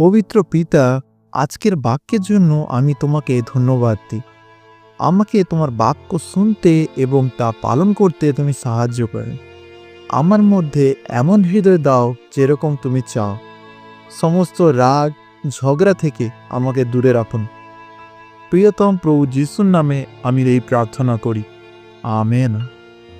পবিত্র পিতা, আজকের বাক্যের জন্য আমি তোমাকে ধন্যবাদ দিই। আমাকে তোমার বাক্য শুনতে এবং তা পালন করতে তুমি সাহায্য করে। আমার মধ্যে এমন হৃদয় দাও যেরকম তুমি চাও। সমস্ত রাগ, ঝগড়া থেকে আমাকে দূরে রাখুন। প্রিয়তম প্রভু যিশুর নামে আমি এই প্রার্থনা করি। আমেন।